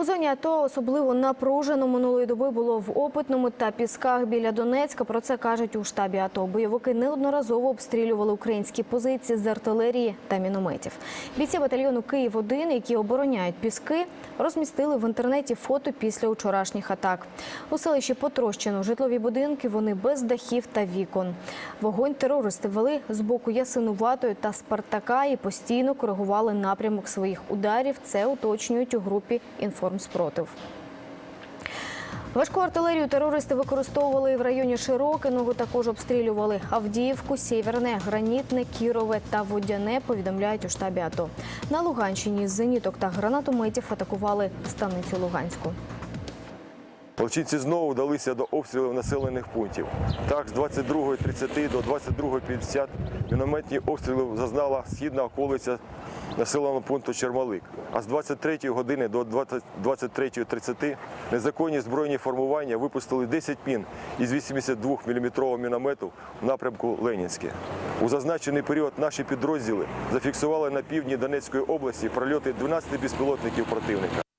У зоні АТО особливо напружено минулої доби було в опитному та пісках біля Донецька. Про це кажуть у штабі АТО. Бойовики неодноразово обстрілювали українські позиції з артилерії та мінометів. Бійці батальйону Київ 1 які обороняють піски, розмістили в інтернеті фото після вчорашніх атак. У селищі потрощено житлові будинки. Вони без дахів та вікон. Вогонь терористи вели з боку Ясинуватої та Спартака і постійно коригували напрямок своїх ударів. Це уточнюють у групі «Інформспротив». Важку артилерію терористи використовували і в районі Широкиного. Також обстрілювали Авдіївку, Сєвєрне, Гранітне, Кірове та Водяне. Повідомляють у штабі АТО. На Луганщині з зеніток та гранатометів атакували станицю Луганську. Злочинці знову вдалися до обстрілів населених пунктів. Так, з 22.30 до 22.50 мінометні обстріли зазнала східна околиця населеного пункту Чермалик. А з 23 години до 23.30 незаконні збройні формування випустили 10 мін із 82 мм міномету в напрямку Ленінське. У зазначений період наші підрозділи зафіксували на півдні Донецької області прольоти 12 безпілотників противника.